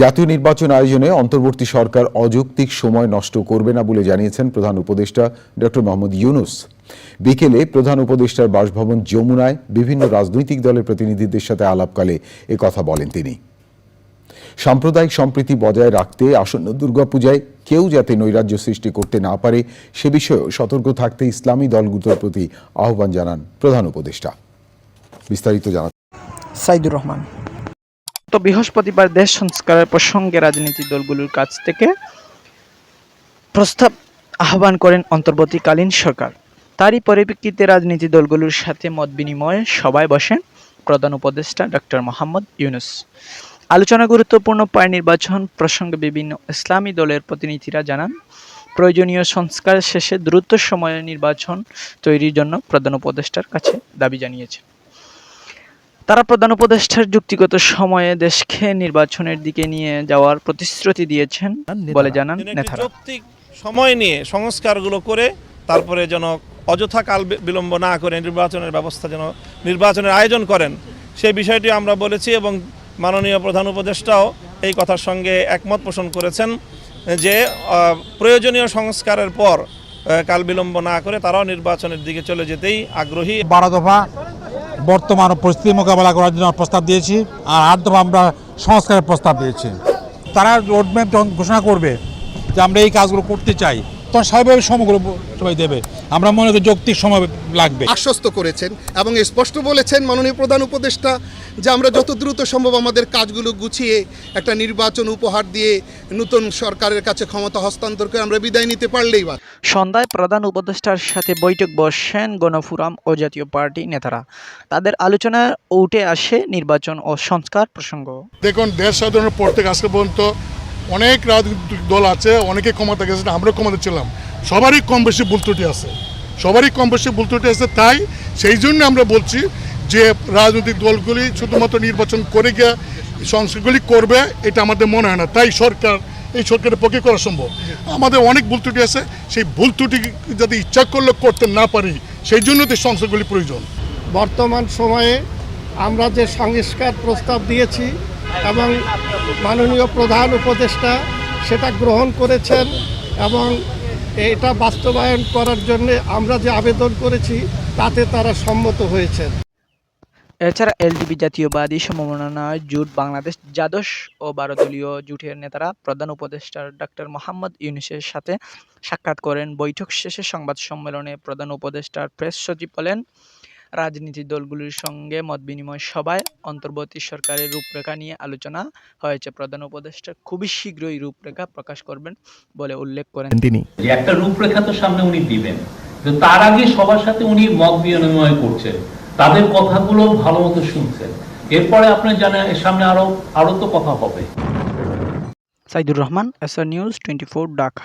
জাতীয় নির্বাচন আয়োজনে অন্তর্বর্তী সরকার অযৌক্তিক সময় নষ্ট করবে না বলে জানিয়েছেন প্রধান উপদেষ্টা ডক্টর মোহাম্মদ ইউনুস। বিকেলে প্রধান উপদেষ্টার বাসভবন যমুনায় বিভিন্ন রাজনৈতিক দলের প্রতিনিধিদের সাথে আলাপকালে এ কথা বলেন তিনি। সাম্প্রদায়িক সম্প্রীতি বজায় রাখতে, আসন্ন দুর্গাপূজায় কেউ যাতে নৈরাজ্য সৃষ্টি করতে না পারে, সে বিষয়েও সতর্ক থাকতে ইসলামী দলগুলোর প্রতি আহ্বান জানান প্রধান উপদেষ্টা। বিস্তারিত জানা সাইদুর রহমান। তো বৃহস্পতিবার দেশ সংস্কারের প্রসঙ্গে রাজনীতি দলগুলোর কাছ থেকে প্রস্তাব আহ্বান করেন অন্তর্বর্তীকালীন সরকার। তারই পরিপ্রেক্ষিতে রাজনীতি দলগুলোর সাথে মত বিনিময়ে সবাই বসেন প্রধান উপদেষ্টা ডক্টর মোহাম্মদ ইউনুস। আলোচনা গুরুত্বপূর্ণ পায় নির্বাচন প্রসঙ্গে বিভিন্ন ইসলামী দলের প্রতিনিধিরা জানান, প্রয়োজনীয় সংস্কার শেষে দ্রুত সময়ে নির্বাচন তৈরির জন্য প্রধান উপদেষ্টার কাছে দাবি জানিয়েছে তারা প্রধান উপদেষ্টার যুক্তিগত সময়ে দেশকে নির্বাচনের দিকে নিয়ে যাওয়ার প্রতিশ্রুতি দিয়েছেন বলে জানান নেতারা। সময় নিয়ে সংস্কারগুলো করে তারপরে যেন অযথা কাল বিলম্ব না করে নির্বাচনের ব্যবস্থা যেন নির্বাচনের আয়োজন করেন সেই বিষয়টি আমরা বলেছি এবং মাননীয় প্রধান উপদেষ্টাও এই কথার সঙ্গে একমত পোষণ করেছেন যে প্রয়োজনীয় সংস্কারের পর কাল বিলম্ব না করে তারাও নির্বাচনের দিকে চলে যেতেই আগ্রহী। বারো দফা বর্তমান পরিস্থিতি মোকাবেলা করার জন্য প্রস্তাব দিয়েছি আর আট দফা আমরা সংস্কারের প্রস্তাব দিয়েছি। তারা রোডম্যাপ যখন ঘোষণা করবে যে আমরা এই কাজগুলো করতে চাই তখন স্বাভাবিক সময়গুলো সবাই দেবে। আমরা মনে করি যৌক্তিক সময় লাগবে। আশ্বস্ত করেছেন এবং স্পষ্ট বলেছেন মাননীয় প্রধান উপদেষ্টা যে আমরা যত দ্রুত সম্ভব আমাদের কাজগুলো গুছিয়ে একটা নির্বাচন উপহার দিয়ে নতুন সরকারের কাছে ক্ষমতা হস্তান্তর করে আমরা বিদায় নিতে পারলেই বা সন্ধ্যায় প্রধান উপদেষ্টার সাথে বৈঠক বসেন গণফোরাম ও জাতীয় পার্টি নেতারা। তাদের আলোচনায় উঠে আসে নির্বাচন ও সংস্কার প্রসঙ্গ। দেখুন দেশ স্বাধীনের প্রত্যেক আজকে পর্যন্ত অনেক রাজনৈতিক দল আছে, অনেকে ক্ষমতা গেছে আমরা ক্ষমতা ছিলাম। সবারই কম বেশি ভুল ত্রুটি আছে। সবারই কম বেশি ভুল ত্রুটি আছে, তাই সেই জন্য আমরা বলছি যে রাজনৈতিক দলগুলি শুধুমাত্র নির্বাচন করে গিয়ে সংস্কারগুলি করবে, এটা আমাদের মনে হয় না। তাই সরকার, এই সরকারের পক্ষে করা সম্ভব। আমাদের অনেক ভুল ত্রুটি আছে, সেই ভুল ত্রুটি যদি ইচ্ছা করলে করতে না পারি, সেই জন্য তো সংস্কারগুলি প্রয়োজন। বর্তমান সময়ে আমরা যে সংস্কার প্রস্তাব দিয়েছি এবং মাননীয় প্রধান উপদেষ্টা সেটা গ্রহণ করেছেন এবং এটা বাস্তবায়ন করার জন্য আমরা যে আবেদন করেছি, তাতে তারা সম্মত হয়েছেন। এছাড়া এলডিপি জাতীয়বাদী সমমনা জোট বাংলাদেশ দ্বাদশ ও দলীয় জোটের নেতারা প্রধান উপদেষ্টা ডক্টর মোহাম্মদ ইউনুসের সাথে সাক্ষাৎ করেন। বৈঠক শেষে সংবাদ সম্মেলনে প্রধান উপদেষ্টার প্রেস সচিব বলেন রাজনীতি দলগুলির সঙ্গে মত বিনিময় সভায় অন্তর্বর্তী সরকারের রূপরেখা নিয়ে আলোচনা হয়েছে। প্রধান উপদেষ্টা খুবই শীঘ্রই রূপরেখা প্রকাশ করবেন বলে উল্লেখ করেন তিনি। একটা রূপরেখা তো সামনে উনি দিবেন। তার আগে সবার সাথে উনি মত বিনিময় করছেন। তাদের কথাগুলো ভালো মতো শুনছেন। এরপরে আপনি জানেন এর সামনে আরও আরও তো কথা হবে। Saidur Rahman S R news twenty four Dhaka.